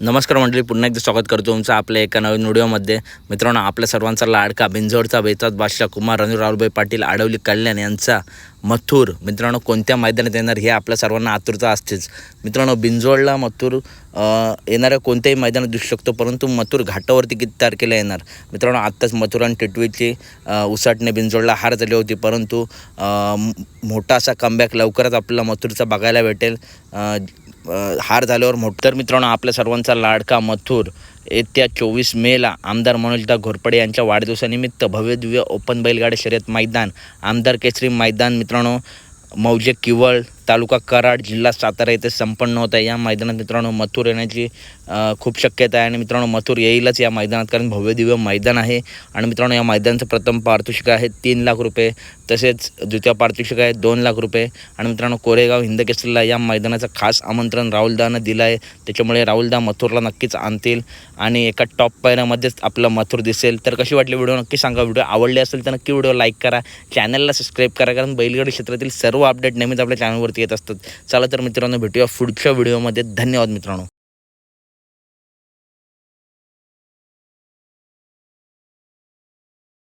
नमस्कार मंडळी पुन्हा एकदा स्वागत करतो तुमचं आपल्या एका नवीन व्हिडिओमध्ये. मित्रांनो आपल्या सर्वांचा लाडका बिंजोडचा बेतात बादशाह कुमार रणू राहुलभाई पाटील आडवली कल्याण यांचा मथुर. मित्रांनो कोणत्या मैदानात येणार हे आपल्या सर्वांना आतुरता असतेच. मित्रांनो बिंजोडला मथुर येणाऱ्या कोणत्याही मैदानात दिसू शकतो परंतु मथुर घाटावरती किती तारखेला येणार? मित्रांनो आत्ताच मथुर आणि टिटवीची अ, उसाटणे बिंजोडला हार झाली होती परंतु मोठा असा कमबॅक लवकरच आपल्याला मथुरचा बघायला भेटेल. हार झाल्यावर मोठतर मित्रांनो आपल्या सर्वांचा लाडका मथुर येत्या चोवीस मेला आमदार मनोजदा घोरपडे यांच्या वाढदिवसानिमित्त भव्य दिव्य ओपन बैलगाडी शर्यत मैदान आमदार केसरी मैदान मित्रांनो मौजे किवळ तालुका कराड जिल्हा सातारा येथे संपन्न होत आहे. या मैदानात मित्रांनो मथुर येण्याची खूप शक्यता आहे आणि मित्रांनो मथुर येईलच या मैदानात कारण भव्य दिव्य मैदान आहे. आणि मित्रांनो या मैदानाचं प्रथम पारितोषिक आहे तीन लाख रुपये तसेच द्वितीय पारितोषिक आहे दोन लाख रुपये. आणि मित्रांनो कोरेगाव हिंदकेसरीला या मैदानाचं खास आमंत्रण राहुलदानं दिलं आहे त्याच्यामुळे राहुलदा मथुरला नक्कीच आणतील. आणि एका टॉप पायऱ्यामध्येच आपलं मथुर दिसेल. तर कशी वाटली व्हिडिओ? नक्की सांगा. व्हिडिओ आवडले असेल तर नक्की व्हिडिओ लाईक करा. चॅनलला सबस्क्राईब करा कारण बैलगाडी क्षेत्रातील सर्व अपडेट नेहमीच आपल्या चॅनलवरती येत असतात. चला तर मित्रांनो भेटूया पुढच्या व्हिडिओमध्ये धन्यवाद मित्रांनो.